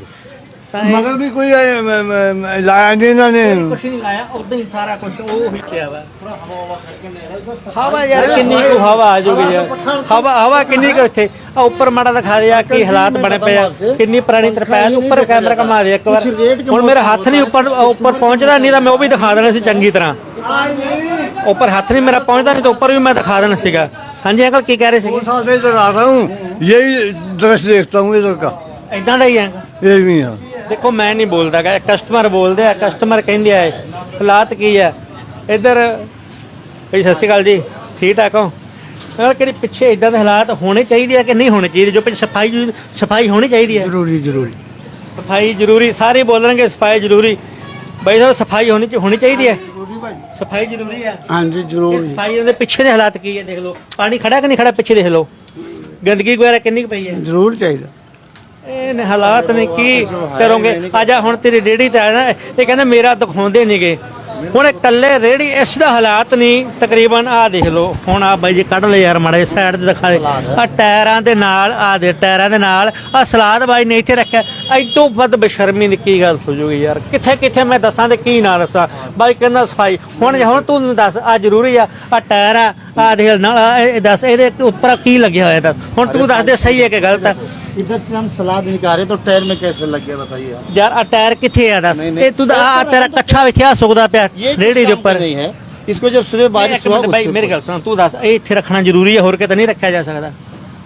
ਤਾਂ ਇਹ ਮਗਰ ਵੀ ਕੋਈ ਇਹ, ਮ, ਮ, ਮ, ਲਾਇਆ ਨਹੀਂ ਇਹਨਾਂ ਨੇ ਕੁਛ ਨਹੀਂ ਲਾਇਆ ਉਦਾਂ ਹੀ ਸਾਰਾ ਕੁਝ ਉਹ ਹੀ ਪਿਆ ਵਾ ਹਵਾ ਯਾਰ ਕਿੰਨੀ ਕੁ ਹਵਾ ਆ ਜੂਗੀ ਯਾਰ ਹਵਾ ਹਵਾ ਕਿੰਨੀ ਕੁ ਇੱਥੇ ਆ ਉੱਪਰ ਮਾੜਾ ਦਿਖਾ ਦਿਆ ਕੀ ਹਾਲਾਤ ਬਣੇ ਪਏ ਆ ਕਿੰਨੀ ਪੁਰਾਣੀ ਤਰਪਾਲ ਉੱਪਰ ਕੈਮਰਾ ਘੁਮਾ ਦੇ ਇੱਕ ਵਾਰ ਹੁਣ ਮੇਰਾ ਹੱਥ ਨਹੀਂ ਉੱਪਰ ਉੱਪਰ ਪਹੁੰਚਦਾ ਨਹੀਂ ਤਾਂ ਮੈਂ ਉਹ ਵੀ ਦਿਖਾ ਦੇਣਾ ਸੀ ਚੰਗੀ ਤਰ੍ਹਾਂ ਉੱਪਰ ਹੱਥ ਨਹੀਂ ਮੇਰਾ ਪਹੁੰਚਦਾ ਨਹੀਂ ਤਾਂ ਉੱਪਰ ਵੀ ਮੈਂ ਦਿਖਾ ਦੇਣਾ ਸੀਗਾ ਹਾਂਜੀ ਅੰਕਲ ਕੀ ਕਹਿ ਰਹੇ ਸੀਗੇ साल से इधर आ रहा हूँ यही दृश्य देखता हूँ इधर का ਇਦਾਂ ਦਾ ਹੀ ਹੈ ये भी है ਦੇਖੋ ਮੈਂ ਨਹੀਂ ਬੋਲਦਾ ਗਾ ਕਸਟਮਰ ਬੋਲਦੇ ਆ ਕਸਟਮਰ ਕਹਿੰਦੇ ਆ ਹਾਲਾਤ ਕੀ ਹੈ ਇੱਧਰ ਭਈ ਸਤਿ ਸ਼੍ਰੀ ਅਕਾਲ ਜੀ। ਠੀਕ ਠਾਕ ਹੋ? ਯਾਰ ਕਿਹੜੀ ਪਿੱਛੇ ਇਦਾਂ ਦੇ ਹਾਲਾਤ ਹੋਣੇ ਚਾਹੀਦੇ ਆ ਕਿ ਨਹੀਂ ਹੋਣੇ ਚਾਹੀਦੇ? ਜੋ ਪਿੱਛੇ ਸਫ਼ਾਈ ਸਫ਼ਾਈ ਹੋਣੀ ਚਾਹੀਦੀ ਹੈ ਜ਼ਰੂਰੀ ਜ਼ਰੂਰੀ। ਸਫ਼ਾਈ ਜ਼ਰੂਰੀ ਸਾਰੇ ਬੋਲਣਗੇ ਸਫ਼ਾਈ ਜ਼ਰੂਰੀ। ਬਾਈ ਸਾਹਿਬ ਸਫ਼ਾਈ ਹੋਣੀ ਹੋਣੀ ਚਾਹੀਦੀ ਹੈ ਸਫ਼ਾਈ ਜ਼ਰੂਰੀ ਹੈ ਹਾਂਜੀ ਜ਼ਰੂਰੀ। ਸਫ਼ਾਈ ਦੇ ਪਿੱਛੇ ਦੇ ਹਾਲਾਤ ਕੀ ਹੈ ਦੇਖ ਲਓ। ਪਾਣੀ ਖੜਾ ਕਿ ਨਹੀਂ ਖੜਾ ਪਿੱਛੇ ਦੇਖ ਲਓ? ਗੰਦਗੀ ਵਗੈਰਾ ਕਿੰਨੀ ਪਈ ਹੈ ਜ਼ਰੂਰ ਚਾਹੀਦਾ। ਇਹ ਨੇ ਹਾਲਾਤ ਨੇ ਕੀ ਕਰੋਗੇ? ਆਜਾ ਹੁਣ ਤੇਰੀ ਰੇੜੀ ਤੇ ਨਾ ਇਹ ਕਹਿੰਦਾ ਮੇਰਾ ਦਿਖਾਉਂਦੇ ਨਹੀਂਗੇ। ਹੁਣ ਇਕੱਲੇ ਰੇੜੀ ਇਸ ਦਾ ਹਾਲਾਤ ਨਹੀਂ। ਤਕਰੀਬਨ ਆ ਦੇਖ ਲਓ ਹੁਣ ਆ ਬਾਈ ਜੀ ਕੱਢ ਲੈ ਯਾਰ ਮਾੜੇ ਸਾਈਡ ਤੇ ਦਿਖਾ ਦੇ। ਆ। ਟਾਇਰਾਂ ਦੇ ਨਾਲ ਆ ਦੇ ਟਾਇਰਾਂ ਦੇ ਨਾਲ ਆ ਸਲਾਦ ਬਾਈ ਨੇ ਇੱਥੇ ਰੱਖਿਆ। ਐਦੋਂ ਵੱਧ ਬੇਸ਼ਰਮੀ ਦੀ ਕੀ ਗੱਲ ਹੋ ਜੂਗੀ ਯਾਰ? ਕਿੱਥੇ ਕਿੱਥੇ ਮੈਂ ਦੱਸਾਂ ਤੇ ਕੀ ਨਾ ਦੱਸਾਂ? ਬਾਈ ਕਹਿੰਦਾ ਸਫ਼ਾਈ। ਹੁਣ ਹੁਣ ਤੂੰ ਦੱਸ ਆ ਜ਼ਰੂਰੀ ਆ ਆ ਟਾਇਰ ਆ ਆ ਦੇਖ ਨਾਲ ਦੱਸ ਇਹਦੇ ਉੱਪਰ ਕੀ ਲੱਗਿਆ ਹੋਇਆ ਦੱਸ? ਹੁਣ ਤੂੰ ਦੱਸ ਦੇ ਸਹੀ ਹੈ ਕਿ ਗਲਤ ਹੈ? इधर से हम सलाद निकाले तो टायर में कैसे लग गया बताइए आप ਯਾਰ ਆ ਟਾਇਰ ਕਿੱਥੇ ਆ ਦੱਸ ਨਹੀਂ, ਨਹੀਂ। ਇਹ ਤੂੰ ਆ ਤੇਰਾ ਕੱਛਾ ਵਿਥਿਆ ਸੁਕਦਾ ਪਿਆ ये ਰੇੜੀ ਦੇ किस काम ਉੱਪਰ का नहीं है इसको जब सुबह बारिश ਇੱਕ हुआ ਮਿੰਟ ਬਾਈ उससे- ਮੇਰੀ ਗੱਲ ਸੁਣ ਤੂੰ ਦੱਸ ਇਹ ਇੱਥੇ ਰੱਖਣਾ ਜ਼ਰੂਰੀ ਹੈ ਹੋਰ ਕਿਤੇ ਨਹੀਂ ਰੱਖਿਆ ਜਾ ਸਕਦਾ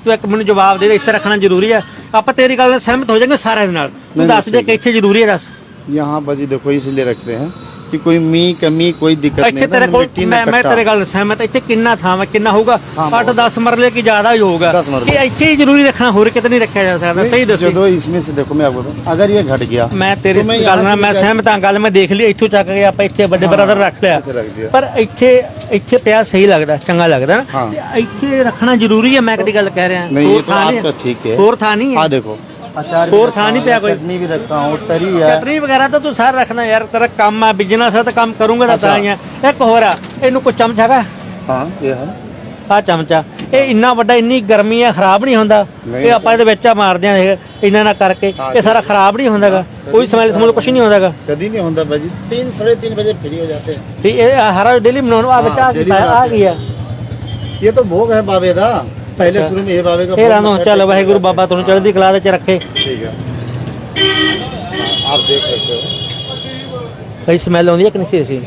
ਤੂੰ ਇੱਕ ਮੈਨੂੰ ਜਵਾਬ ਦੇ ਦੇ ਇੱਥੇ ਰੱਖਣਾ ਜ਼ਰੂਰੀ ਹੈ ਆਪਾਂ ਤੇਰੀ ਗੱਲ ਨਾਲ ਸਹਿਮਤ ਹੋ ਜਾਵਾਂਗੇ ਸਾਰਿਆਂ ਦੇ ਨਾਲ ਤੂੰ ਨਹੀਂ, ਦੱਸ ਦੇ ਕਿ ਇੱਥੇ ਜ਼ਰੂਰੀ ਹੈ ਦੱਸ यहाँ बाजी देखो इसलिए रख रहे हैं ਕਿ ਕੋਈ ਮੀਂਹ ਕਮੀ ਕੋਈ ਦਿੱਕਤ ਨਹੀਂ ਇੱਥੇ ਤੇਰੇ ਕੋਲ ਮੈਂ ਮੈਂ ਤੇਰੇ ਗੱਲ ਸਹਿਮਤ ਇੱਥੇ ਕਿੰਨਾ ਥਾਂ ਕਿੰਨਾ ਹੋਊਗਾ? 8-10 ਮਰਲੇ ਕੀ ਜ਼ਿਆਦਾ ਹੀ ਹੋਊਗਾ। ਕਿ ਇੱਥੇ ਹੀ ਜ਼ਰੂਰੀ ਰੱਖਣਾ ਹੋਰ ਕਿਤੇ ਨਹੀਂ ਰੱਖਿਆ ਜਾ ਸਕਦਾ ਸਹੀ ਦੱਸੋ। ਜਦੋਂ ਇਸਮੇ ਸੇ ਦੇਖੋ ਮੈਂ ਆਪਕੋ ਅਗਰ ਇਹ ਘਟ ਗਿਆ ਮੈਂ ਤੇਰੀ ਗੱਲ ਨਾਲ ਮੈਂ ਸਹਿਮਤ ਹਾਂ ਗੱਲ ਮੈਂ ਦੇਖ ਲਈ ਇੱਥੋਂ ਚੱਕ ਕੇ ਆਪਾਂ ਇੱਥੇ ਵੱਡੇ ਬਰਾਦਰ ਰੱਖ ਲਿਆ। ਪਰ ਇੱਥੇ ਇੱਥੇ ਪਿਆ ਸਹੀ ਲੱਗਦਾ ਚੰਗਾ ਲੱਗਦਾ ਨਾ। ਇੱਥੇ ਰੱਖਣਾ ਜ਼ਰੂਰੀ ਹੈ ਮੈਂ ਕਦੀ ਗੱਲ ਕਹਿ ਰਿਹਾ। ਹੋਰ ਥਾਂ ਨਹੀਂ ਹੋਰ ਥਾਂ ਨਹੀਂ ਆ ਦੇਖੋ अचार और खा नहीं पाया कोई चटनी भी रखता हूँ तरी है ਵਗੈਰਾ ਤਾਂ ਤੂੰ ਸਾਰ ਰੱਖਣਾ ਯਾਰ ਤੇਰਾ ਕੰਮ ਆ ਬਿਜ਼ਨਸ ਆ ਤਾਂ ਕੰਮ ਕਰੂੰਗਾ ਤਾਂ ਤਾਂ ਹੀ ਆ ਇੱਕ ਹੋਰ ਆ ਇਹਨੂੰ ਕੋ ਚਮਚ ਹੈਗਾ हाँ ये है ਆ ਚਮਚਾ। ਇਹ ਇੰਨਾ ਵੱਡਾ ਇੰਨੀ ਗਰਮੀ ਆ ਖਰਾਬ ਨਹੀਂ ਹੁੰਦਾ? ਇਹ ਆਪਾਂ ਇਹਦੇ ਵਿੱਚ ਆ ਮਾਰਦੇ ਆ ਇਹ ਇੰਨਾ ਨਾ ਕਰਕੇ। ਇਹ ਸਾਰਾ ਖਰਾਬ ਨਹੀਂ ਹੁੰਦਾਗਾ ਕੋਈ ਸਮੈਲ ਸਮੂਲ ਕੁਝ ਨਹੀਂ ਹੁੰਦਾਗਾ? कभी नहीं होता भाजी तीन साढ़े तीन बजे फ्री हो ਇਹ ਹਰਾ ਡੇਲੀ ਬਣਾਉਣ ਆ ਵਿੱਚ ਆ ਗਿਆ ये तो भोग है बाबे दा ਪਹਿਲੇ ਸ਼ੁਰੂ ਮੇ ਬਾਬੇ ਦਾ ਫੇਰ ਆਨੋ ਚੱਲ ਵਾਹਿਗੁਰੂ ਬਾਬਾ ਤੁਹਾਨੂੰ ਚੜ੍ਹਦੀ ਕਲਾ ਦੇ ਚ ਰੱਖੇ। ਠੀਕ ਹੈ। ਆਪ ਦੇਖ ਸਕਦੇ ਹੋ। ਕਈ ਸਮੈਲ ਆਉਂਦੀ ਹੈ ਕਿ ਨਹੀਂ ਸੀ ਅਸੀਂ?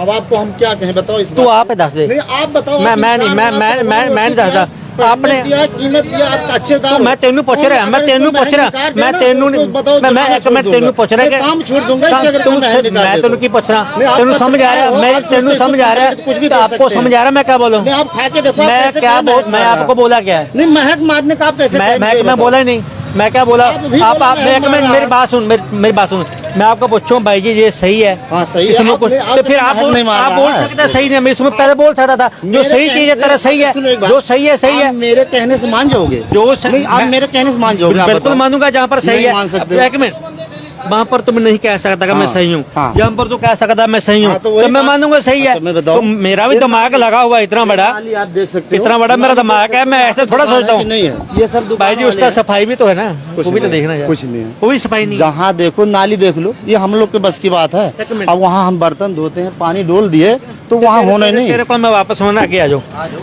अब आपको हम क्या कहें बताओ इस ਤੂੰ बात ਆਪ ਹੀ ਦੱਸ ਦੇ पे। नहीं आप बताओ मैं- आप मैं नहीं, इंसान मैं- हो, मैं- आपको मैं- भगवान मैं नहीं ने दसदा। दिया, आपने- पहले दिया कीमत दिया आप अच्छे दाम ਤੂੰ ਮੈਂ ਤੈਨੂੰ ਪੁੱਛ ਰਿਹਾ ਮੈਂ ਤੈਨੂੰ ਪੁੱਛ ਰਿਹਾ ਮੈਂ ਤੈਨੂੰ ਨਹੀਂ ਮੈਂ ਮੈਂ ਇੱਕ ਮਿੰਟ ਤੈਨੂੰ ਪੁੱਛ ਰਿਹਾ ਕਿ काम छोड़ दूंगा इससे अगर ਤੂੰ तुम पैसे निकाल मैं देते ਤੈਨੂੰ हो। ਕੀ ਪੁੱਛ रहा नहीं, आप ਤੈਨੂੰ पत्रकार समझ आ रहा हो, मैं आप ਤੈਨੂੰ सोचते समझ आ रहा हो, कुछ भी है कर आपको सकते हैं। समझ आ रहा है मैं क्या बोलूं नहीं आप खा के देखो आप मैं कैसे क्या काम बोल महक मैं मार रहा आपको है। बोला क्या है नहीं महक मारने का आप कैसे मैं टाइम मैं दिए मैं बताओ? बोला ही नहीं मैं क्या बोला? आप आप एक मिनट मेरी बात सुन मेरी मेरी बात सुन। मैं आपको पूछूँ भाई जी ये सही है? हाँ, सही है। कुछ तो फिर आप बोल आप बोल सकते हैं सही नहीं मैं इसमें पहले बोल सकता था। जो सही चीज़ है तरह तेरा सही है। जो सही है सही है। मेरे कहने से मान जाओगे? जो सही आप मेरे कहने से मान जाओगे बिल्कुल मानूँगा जहाँ पर सही है। हो। एक मिनट। वहाँ पर तुम नहीं कह सकता कि मैं हाँ, सही हूँ हाँ। जहाँ पर तू कह सकता मैं सही हूँ हाँ, तो तो, वही मैं बात- मानूंगा सही है अच्छा, मैं बताऊं? तो मेरा भी दिमाग लगा हुआ है इतना बड़ा खाली आप देख सकते हो इतना बड़ा मेरा दिमाग है मैं ऐसे थोड़ा दुकान सोचता है हूँ कि नहीं है ये सब दुकान भाई जी वाले उसका हैं। सफाई भी तो है ना कुछ वो भी तो नहीं, देखना यार कुछ नहीं है। वो भी सफाई नहीं है जहाँ देखो नाली देख लो ये हम लोग के बस की बात है एक मिनट। अब वहाँ हम बर्तन धोते हैं पानी डोल दिए तो वहाँ ਤੇਰੇ- होना ਤੇਰੇ- नहीं ਤੇਰੇ ਕੋਲ ਮੈਂ ਵਾਪਸ ਹੋਣਾ ਅੱਗੇ ਆ ਜਾਓ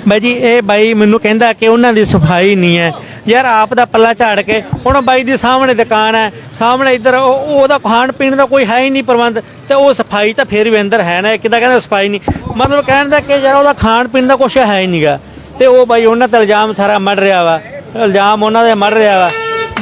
ਬਾਈ ਜੀ ਇਹ ਬਾਈ ਮੈਨੂੰ ਕਹਿੰਦਾ ਕਿ ਉਹਨਾਂ ਦੀ ਸਫਾਈ ਨਹੀਂ ਹੈ ਯਾਰ ਆਪ ਦਾ ਪੱਲਾ ਝਾੜ ਕੇ, ਹੁਣ ਬਾਈ ਦੀ ਸਾਹਮਣੇ ਦੁਕਾਨ ਹੈ, ਸਾਹਮਣੇ ਇੱਧਰ ਉਹ- ਉਹਦਾ ਖਾਣ ਪੀਣ ਦਾ ਕੋਈ ਹੈ ਹੀ ਨਹੀਂ ਪ੍ਰਬੰਧ, ਤੇ ਉਹ ਸਫ਼ਾਈ ਤਾਂ ਫੇਰ ਵੀ ਅੰਦਰ ਹੈ ਨਾ ਕਿਦਾਂ ਕਹਿੰਦਾ ਸਫ਼ਾਈ ਨਹੀਂ? ਮਤਲਬ ਕਹਿਣ ਦਾ ਕਿ ਯਾਰ ਉਹਦਾ ਖਾਣ ਪੀਣ ਦਾ ਕੁਝ ਹੈ ਹੀ ਨਹੀਂਗਾ ਤੇ ਉਹ ਬਾਈ ਉਹਨਾਂ ਤੇ ਇਲਜ਼ਾਮ ਸਾਰਾ ਮੜ ਰਿਹਾ ਵਾ, ਇਲਜ਼ਾਮ ਉਹਨਾਂ ਦੇ ਮੜ ਰਿਹਾ ਵਾ।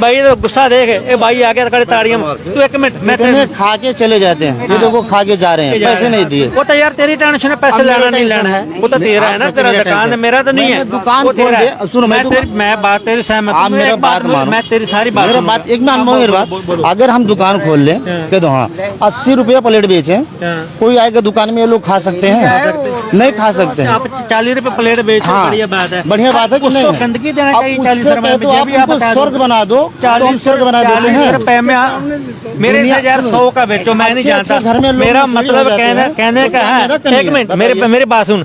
भाई तो गुस्सा देख ए भाई आ गया तो खड़े ताड़िया तू एक मिनट मैं खा के चले जाते हैं। ये लोग खा के जा रहे हैं। पैसे नहीं दिए। वो तो यार तेरी टेंशन है पैसे लेना नहीं लेना। है। वो तो तेरा है ना तेरा दुकान है मेरा तो नहीं है। दुकान तेरा सुनो मैं तो- मैं बात तेरी सहमत मेरा बात मानो। मैं तेरी सारी बात मेरा बात एक मैं अनुभव मेरी बात। अगर हम दुकान खोल ले हाँ। कह दो हाँ। अस्सी रुपया प्लेट बेचे। हाँ। कोई आएगा दुकान में ये लोग खा सकते हैं। नहीं खा सकते। आप चालीस रुपए प्लेट बेच बढ़िया बात है। बढ़िया बात है गंदगी देना चाहिए स्वर्ग बना दो। तो हम स्वर्ग बना देते चालीस हैं रुपए में आ- मेरे दुनिया- से यार सौ का बेचो मैं नहीं अच्छे- अच्छे जानता घर में लोग मेरा सही मतलब हो जाते कहने हैं। कहने का तो क्या मेरा है कमी एक है? मिनट मेरे बताइए। मेरी बात सुन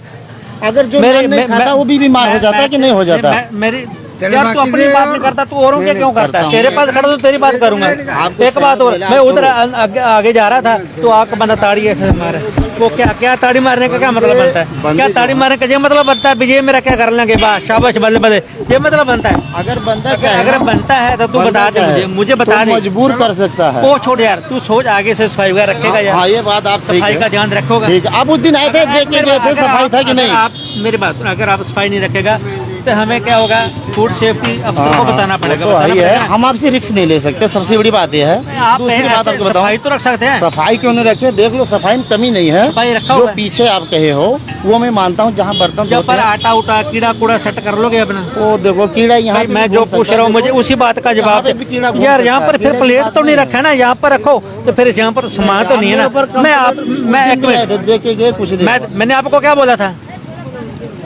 अगर जो मेरे नहीं मैं- खाता वो भी बीमार हो मैं- जाता है मैं- कि नहीं हो जाता मैं- मेरी यार तू अपनी बात नहीं करता तू औरों के क्यों करता है तेरे पास खड़ा तो तेरी बात करूंगा आपको एक बात और समझ मैं आपको- उधर आ- आगे आगे जा रहा था तो आके बंदा ताड़ी ऐसे मारे वो क्या क्या ताड़ी मारने का क्या मतलब बनता है? क्या ताड़ी मारने का ये मतलब बनता है? विजय मेरा क्या कर लेंगे? वाह शाबाश बल्ले बल्ले। ये मतलब बनता है? अगर बनता है अगर बनता है तो तू बता दे मुझे। मुझे बता तो दे। मजबूर कर सकता है। वो छोड़ यार तू सोच आगे से सफ़ाई वगैरह रखेगा यार। हाँ ये बात आप सफ़ाई का ध्यान रखोगे। आप उस दिन आए थे बात- सफ़ाई था की नहीं? आप मेरी बात अगर आप सफ़ाई नहीं रखेगा तो हमें क्या होगा? फ़ूड सेफ्टी अफसर को बताना पड़ेगा तो बताना है। हम आपसे रिस्क नहीं ले सकते सबसे बड़ी बात यह है। आप दूसरी बात आपको बताऊँ सफ़ाई तो रख सकते हैं। सफ़ाई क्यों नहीं रखे? देख लो सफ़ाई में कमी नहीं है। जो पीछे आप कहे हो वो मैं मानता हूँ जहाँ बर्तन जब पर आटा उटा कीड़ा कूड़ा सेट कर लोगे अपना? वो देखो कीड़ा यहाँ मैं जो पूछ रहा हूँ मुझे उसी बात का जवाब यार यहाँ पर फिर प्लेट तो नहीं रखा ना यहाँ पर रखो तो फिर यहाँ पर सामान तो नहीं है ना। मैं आप मैं एक मिनट। में देखे कुछ मैं मैंने आपको क्या बोला था?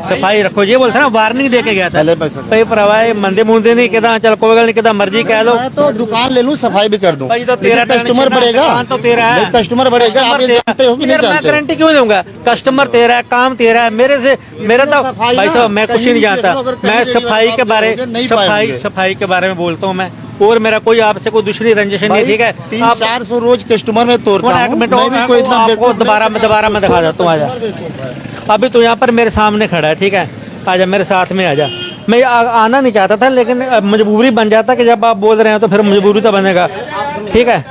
सफ़ाई रखो ये बोलते ना वार्निंग દે કે ગયા था। ભાઈ પ્રવાહે મંદે મુંદે નહીં કહેતા ચલ કોઈ गल नहीं कहता मर्ज़ी कह दो। तो दुकान ले लू सफ़ाई भी कर दूँ। तो तेरा कस्टमर बढ़ेगा। तो तेरा है। कस्टमर बढ़ेगा आप जानते हो कि गारंटी क्यों दूँगा? कस्टमर तेरा है काम तेरा है मेरे से मेरा तो भाई साहब मैं कुछ नहीं जानता। मैं सफ़ाई के बारे सफ़ाई सफ़ाई के बारे में बोलता हूँ मैं। और मेरा कोई आपसे कोई दूसरी रंजिश नहीं ठीक है? आप चार सौ रोज कस्टमर में तोड़ता हूँ। दोबारा मैं दोबारा मैं दिखा देता हूँ आजा। अभी तो यहाँ पर मेरे सामने खड़ा है ठीक है? आजा मेरे साथ में आजा। मैं आ, आना नहीं चाहता था लेकिन मजबूरी बन जाता कि जब आप बोल रहे हो तो फिर मजबूरी तो बनेगा। ठीक है?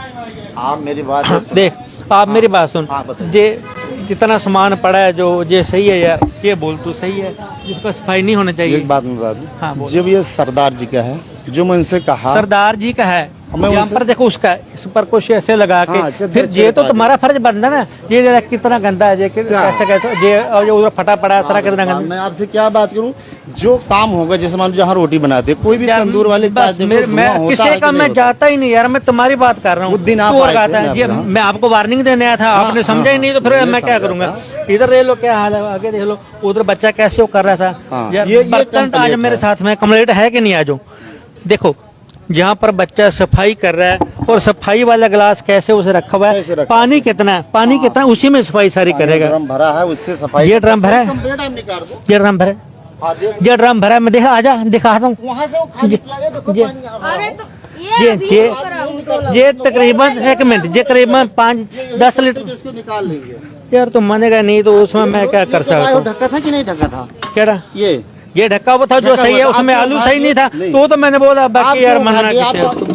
आप मेरी बात। देख आप मेरी बात सुन। हाँ, बताइए। जे जितना सामान पड़ा है जो ये सही है यार ये बोल तू सही है। जिसको सफ़ाई नहीं होना चाहिए। एक बात मैं बता हाँ, जब ये सरदार जी का है जो मैं उनसे कहा। सरदार जी का है। मैं यहाँ पर देखो उसका इस पर कुछ ऐसे लगा के हाँ, अच्छा, फिर अच्छा, ये तो तुम्हारा फ़र्ज़ बनता ना। ये जरा कितना गंदा है ये कैसे कैसे ये और जो उधर फटा पड़ा है सारा कितना हाँ, गंदा मैं आपसे क्या बात करूँ? जो काम होगा जैसे मान लो जहाँ रोटी बनाते कोई भी तंदूर वाले मैं किसी है का मैं जाता ही नहीं यार मैं तुम्हारी बात कर रहा हूँ। दिन आप ये। मैं आपको वार्निंग देने आया था आपने हाँ, समझा ही नहीं तो फिर मैं क्या करूँगा? इधर देख लो क्या हाल है आगे देख लो उधर बच्चा कैसे वो कर रहा था। हाँ, ये- ये बर्तन तो आज मेरे साथ में कंप्लेंट है कि नहीं आज देखो जहाँ पर बच्चा सफ़ाई कर रहा है और सफ़ाई वाला गिलास कैसे उसे रखा हुआ है? पानी कितना है? पानी कितना उसी में सफ़ाई सारी करेगा। ड्रम भरा है उससे सफ़ाई ये ड्रम भरा है? ये ड्रम भरा है? हाँ, ये ड्रम भरा है? मैं देखा आजा हूँ। किया देखो ये- आ रहा अरे है। तो ये ये ये हो ये तकरीबन एक मिनट ये करीबन पाँच दस लीटर तो निकाल लेंगे। यार तुम मानेगा नहीं तो उसमें मैं क्या कर तो सकता हूँ? ढका था कि नहीं ढका था? केड़ा ये। ये ढक्का हुआ था जो सही है उसमें आलू सही नहीं था। तो तो मैंने बोला बाकी यार क्यों मना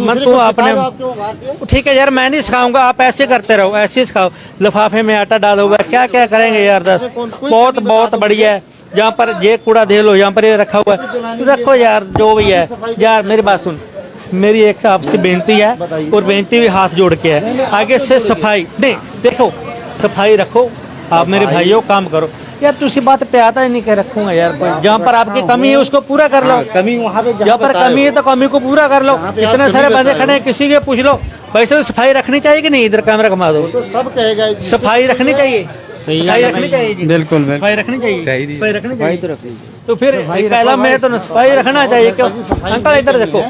मत तू अपने? ठीक है यार मैं नहीं सिखाऊँगा आप ऐसे करते रहो ऐसे सिखाओ। लिफाफे में आटा डाला हुआ है क्या क्या करेंगे यार दस? बहुत बहुत बढ़िया है। यहाँ पर ये कूड़ा दे लो यहाँ पर ये रखा हुआ है। तो रखो यार जो भी है। यार मेरी बात सुन। मेरी एक आपसे बेनती है और बेनती भी हाथ जोड़ के है। आगे से सफ़ाई नहीं देखो सफ़ाई रखो। आप मेरे भाइयों काम करो। यार तुझे बात पे आता ही नहीं कह रखूँगा यार कोई। जहाँ पर आपकी कमी है उसको पूरा कर लो। हाँ, कमी वहाँ पे जहाँ पर कमी है तो कमी को पूरा कर लो। इतने सारे बंदे खड़े हैं किसी के पूछ लो वैसे सफ़ाई रखनी चाहिए कि नहीं? इधर कैमरा घुमा दो। तो सब कहेगा सफ़ाई रखनी चाहिए? सही सफाई है रखनी भाई। चाहिए जी बिल्कुल, बिल्कुल। सफाई रखनी चाहिए चाहिए सफाई रखनी सफाई तो चाहिए रखनी तो फिर पहला मैं तो सफाई रखना चाहिए क्यों अंकल इधर देखो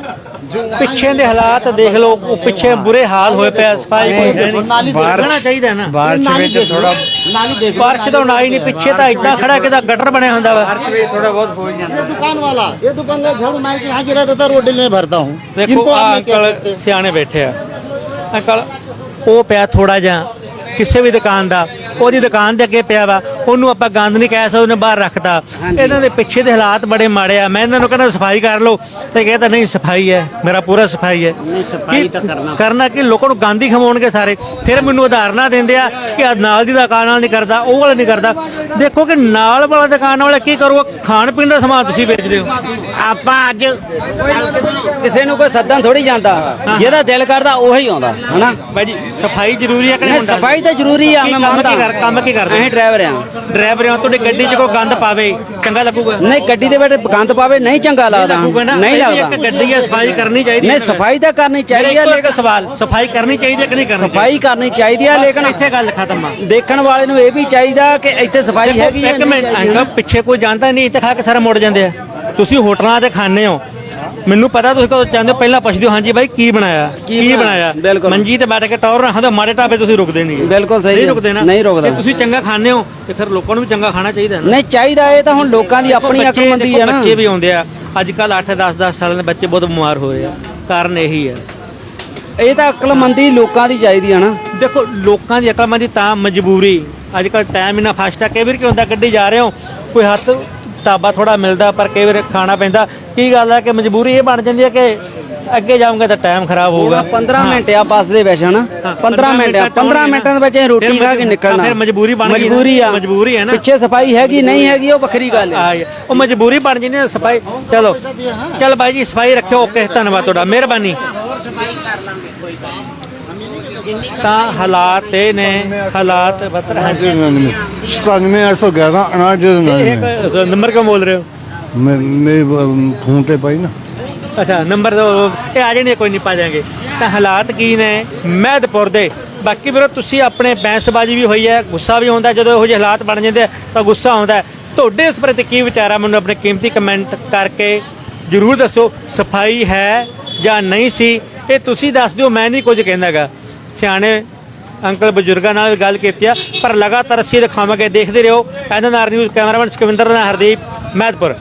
ਪਿੱਛੇ ਦੇ ਹਾਲਾਤ ਦੇਖ ਲਓ ਉਹ ਪਿੱਛੇ ਬੁਰੇ ਹਾਲ ਹੋਏ ਪਿਆ ਸਫਾਈ ਕੋਈ ਹੈ ਨਹੀਂ ਨਾਲੀ ਦੇਖੋ। ਰੱਖਣਾ ਚਾਹੀਦਾ ਨਾ बारिश नाली में देखो, थोड़ा नाली देखो ਬਾਰਿਸ਼ ਤਾਂ ਆਈ ਨਹੀਂ ਪਿੱਛੇ ਤਾਂ ਇਦਾਂ ਖੜਾ ਕਿਦਾ ਗਟਰ ਬਣਿਆ ਹੁੰਦਾ ਵਾ थोड़ा बहुत हो जाता ये दुकान वाला ये दुकान वाला झाड़ू मार के यहाँ गिरा देता रोड में भरता हूँ ਦੇਖੋ इनको ਆ आप नहीं कह ਅੰਕਲ सकते। ਸਿਆਣੇ ਬੈਠੇ ਆ ਅੰਕਲ ਉਹ ਪਿਆ ਥੋੜਾ ਜਿਹਾ ਕਿਸੇ ਵੀ ਦੁਕਾਨ ਦਾ ਉਹਦੀ ਦੁਕਾਨ ਦੇ ਅੱਗੇ ਪਿਆ ਵਾ ਉਹਨੂੰ ਆਪਾਂ ਗੰਦ ਨਹੀਂ ਕਹਿ ਸਕਦੇ ਉਹਨੇ ਬਾਹਰ ਰੱਖਤਾ। ਇਹਨਾਂ ਦੇ ਪਿੱਛੇ ਦੇ ਹਾਲਾਤ ਬੜੇ ਮਾੜੇ ਆ। ਮੈਂ ਇਹਨਾਂ ਨੂੰ ਕਹਿੰਦਾ ਸਫ਼ਾਈ ਕਰ ਲਓ। ਤੇ ਕਹਿੰਦਾ ਨਹੀਂ ਸਫ਼ਾਈ ਹੈ ਮੇਰਾ ਪੂਰਾ ਸਫ਼ਾਈ ਹੈ। ਸਫ਼ਾਈ ਤਾਂ ਕਰਨਾ। ਕਰਨਾ ਕਿ ਲੋਕਾਂ ਨੂੰ ਗੰਦ ਹੀ ਖਵਾਉਣਗੇ ਸਾਰੇ। ਫਿਰ ਮੈਨੂੰ ਉਦਾਹਰਨਾਂ ਦਿੰਦੇ ਆ ਕਿ ਨਾਲ ਦੀ ਦੁਕਾਨ ਵਾਲਾ ਨਹੀਂ ਕਰਦਾ ਉਹ ਵਾਲਾ ਨਹੀਂ ਕਰਦਾ। ਦੇਖੋ ਕਿ ਨਾਲ ਵਾਲਾ ਦੁਕਾਨ ਵਾਲਾ ਕੀ ਕਰੂਗਾ? ਖਾਣ ਪੀਣ ਦਾ ਸਮਾਨ ਤੁਸੀਂ ਵੇਚਦੇ ਹੋ। ਆਪਾਂ ਅੱਜ ਕਿਸੇ ਨੂੰ ਕੋਈ ਸੱਦਣ ਥੋੜੀ ਜਾਂਦਾ। ਜਿਹਦਾ ਦਿਲ ਕਰਦਾ ਉਹੀ ਆਉਂਦਾ। ਹਨਾ? ਬਾਈ ਜੀ ਸਫ਼ਾਈ ਜ਼ਰੂਰੀ ਹੈ ਕਿ ਨਹੀਂ? ਸਫ਼ਾਈ ਤਾਂ ਜ਼ਰੂਰੀ ਆ ਮੈਂ ਮੰਨਦਾ। ਕਰ ਕੰਮ ਕੀ ਕਰਦੇ? ਅਸੀਂ ਡਰਾਈਵਰ ਆ ਡਰਾਈਵਰ ਹੋ ਤੁਹਾਡੀ ਗੱਡੀ 'ਚ ਕੋਈ ਗੰਦ ਪਾਵੇ ਚੰਗਾ ਲੱਗੂਗਾ? ਨਹੀਂ ਗੱਡੀ ਦੇ ਵਿੱਚ ਗੰਦ ਪਾਵੇ ਨਹੀਂ ਚੰਗਾ ਲੱਗਦਾ। ਨਹੀਂ ਲੱਗਦਾ। ਇੱਕ ਗੱਡੀ ਹੈ ਸਫ਼ਾਈ ਕਰਨੀ ਚਾਹੀਦੀ ਨਹੀਂ ਹੈ ਸਫ਼ਾਈ ਤਾਂ ਕਰਨੀ ਚਾਹੀਦੀ ਆ ਹੈ ਲੇਕਿਨ ਸਵਾਲ ਸਫ਼ਾਈ ਕਰਨੀ ਚਾਹੀਦੀ ਹੈ ਕਿ ਨਹੀਂ ਕਰਨੀ ਸਫ਼ਾਈ ਕਰਨੀ ਚਾਹੀਦੀ ਆ ਲੇਕਿਨ ਇੱਥੇ ਗੱਲ ਖਤਮ ਆ। ਦੇਖਣ ਵਾਲੇ ਨੂੰ ਇਹ ਵੀ ਚਾਹੀਦਾ ਕਿ ਇੱਥੇ ਸਫ਼ਾਈ ਹੈਗੀ ਆ ਇੱਕ ਮਿੰਟ ਪਿੱਛੇ ਕੋਈ ਜਾਂਦਾ ਨਹੀਂ ਇੱਥੇ ਖਾ ਕੇ ਸਾਰਾ ਮੁੜ ਜਾਂਦੇ ਆ। ਤੁਸੀਂ ਹੋਟਲਾਂ ਤੇ ਖਾਣੇ ਹੋ ਮੈਨੂੰ ਪਤਾ ਤੁਸੀਂ ਕਦੋਂ ਚਾਹੁੰਦੇ ਹੋ? ਪਹਿਲਾਂ ਪੁੱਛਦੇ ਹੋ ਹਾਂਜੀ ਬਾਈ ਕੀ ਬਣਾਇਆ? ਕੀ ਕੀ ਬਣਾਇਆ? ਬਣਾਇਆ? ਬਿਲਕੁਲ। ਮੰਜੀ ਤੇ ਬੈਠ ਕੇ ਟੌਰ ਨਾ ਖਾਂਦੇ ਮਾੜੇ ਢਾਬੇ ਤੁਸੀਂ ਰੁਕਦੇ ਨਹੀਂ। ਬਿਲਕੁਲ ਸਹੀ ਨਹੀਂ ਹੈ। ਰੁਕਦੇ ਨਾ। ਨਹੀਂ ਰੁਕਦਾ। ਜੇ ਤੁਸੀਂ ਚੰਗਾ ਖਾਣੇ ਹੋ ਤੇ ਫਿਰ ਲੋਕਾਂ ਨੂੰ ਵੀ ਚੰਗਾ ਖਾਣਾ ਚਾਹੀਦਾ ਨਾ। ਨਹੀਂ ਚਾਹੀਦਾ ਇਹ ਤਾਂ ਹੁਣ ਲੋਕਾਂ ਦੀ ਆਪਣੀ ਬੱਚੇ ਅਕਲਮੰਦੀ ਦੇਖੋ, ਆ ਨਾ। ਬੱਚੇ ਵੀ ਆਉਂਦੇ ਆ। ਅੱਜ ਕੱਲ 8 10 10 ਸਾਲਾਂ ਦੇ ਬੱਚੇ ਬਹੁਤ ਬਿਮਾਰ ਹੋ ਰਹੇ ਆ। ਕਾਰਨ ਇਹੀ ਹੈ ਇਹ ਤਾਂ ਅਕਲਮੰਦੀ ਲੋਕਾਂ ਦੀ ਚਾਹੀਦੀ ਆ ਨਾ। ਦੇਖੋ ਲੋਕਾਂ ਦੀ ਅਕਲਮੰਦੀ ਤਾਂ ਮਜਬੂਰੀ। ਅੱਜ ਕੱਲ ਟਾਈਮ ਇਨਾ ਫਾਸਟ ਆ। ਕਈ ਵਾਰ ਕੀ ਹੁੰਦਾ ਗੱਡੀ ਜਾ ਰਹੇ ਹੋ ਕੋਈ ਹੱਥ ਢਾਬਾ ਥੋੜਾ ਮਿਲਦਾ ਪਰ ਕਈ ਵਾਰ ਖਾਣਾ ਪੈਂਦਾ। ਕੀ ਗੱਲ ਹੈ ਕਿ ਮਜਬੂਰੀ ਇਹ ਬਣ ਜਾਂਦੀ ਹੈ ਕਿ ਅੱਗੇ ਜਾਊਂਗਾ ਤਾਂ ਟਾਈਮ ਖਰਾਬ ਹੋਊਗਾ। 15 ਮਿੰਟ ਆ ਬੱਸ ਦੇ ਵਿੱਚ ਹਨਾ? ਹਾਂ, 15 ਮਿੰਟ ਆ 15 ਮਿੰਟਾਂ ਦੇ ਵਿੱਚ ਰੋਟੀ ਖਾ ਕੇ ਨਿਕਲਣਾ। ਫਿਰ ਮਜਬੂਰੀ ਬਣ ਗਈ। ਮਜਬੂਰੀ ਆ। ਮਜਬੂਰੀ ਹੈ ਨਾ। ਪਿੱਛੇ ਸਫ਼ਾਈ ਹੈਗੀ ਨਹੀਂ ਹੈਗੀ ਉਹ ਵੱਖਰੀ ਗੱਲ ਹੈ। ਉਹ ਮਜਬੂਰੀ ਬਣ ਜਾਂਦੀ ਹੈ ਸਫ਼ਾਈ। ਚਲੋ। ਚਲ ਬਾਈ ਜੀ ਸਫ਼ਾਈ ਰੱਖਿਓ ਓਕੇ ਧੰਨਵਾਦ ਤੁਹਾਡਾ। ਮਿਹਰਬਾਨੀ। ਤਾਂ ਹਾਲਾਤ ਇਹ ਨੇ ਹਾਲਾਤ ਬਦਤਰ ਹੈ 97811 98 ਨੰਬਰ ਕਿਉਂ ਬੋਲ ਰਹੇ ਹੋ? ਮੈਂ ਫੋਨ ਤੇ ਪਾਈ ਨਾ। ਅੱਛਾ ਨੰਬਰ ਇਹ ਆ ਜਾਣੇ ਕੋਈ ਨਹੀਂ ਪਾ ਜਾਾਂਗੇ ਤਾਂ ਹਾਲਾਤ ਕੀ ਨੇ? ਮਹਿਦਪੁਰ ਦੇ। ਬਾਕੀ ਵੀਰੋ ਤੁਸੀਂ ਆਪਣੇ ਬੈਂਸਬਾਜੀ ਵੀ ਹੋਈ ਹੈ ਗੁੱਸਾ ਵੀ ਹੁੰਦਾ ਜਦੋਂ ਇਹੋ ਜਿਹੇ ਹਾਲਾਤ ਬਣ ਜਾਂਦੇ ਤਾਂ ਗੁੱਸਾ ਆਉਂਦਾ ਤੁਹਾਡੇ ਇਸ ਪ੍ਰਤੀ ਕੀ ਵਿਚਾਰ ਮੈਨੂੰ ਆਪਣੇ ਕੀਮਤੀ ਕਮੈਂਟ ਕਰਕੇ ਜਰੂਰ ਦੱਸੋ ਸਫ਼ਾਈ ਹੈ ਜਾਂ ਨਹੀਂ ਸੀ? ਇਹ ਤੁਸੀਂ ਦੱਸ ਦਿਓ ਮੈਂ ਨਹੀਂ ਕੁਝ ਕਹਿੰਦਾਗਾ। ਸਿਆਣੇ ਅੰਕਲ ਬਜ਼ੁਰਗਾਂ ਨਾਲ ਵੀ ਗੱਲ ਕੀਤੀ ਆ, ਪਰ ਲਗਾਤਾਰ ਅਸੀਂ ਦਿਖਾਵਾਂਗੇ, ਦੇਖਦੇ ਰਹੋ। NNR news cameraman Sikwinder Hardeep Mahidpur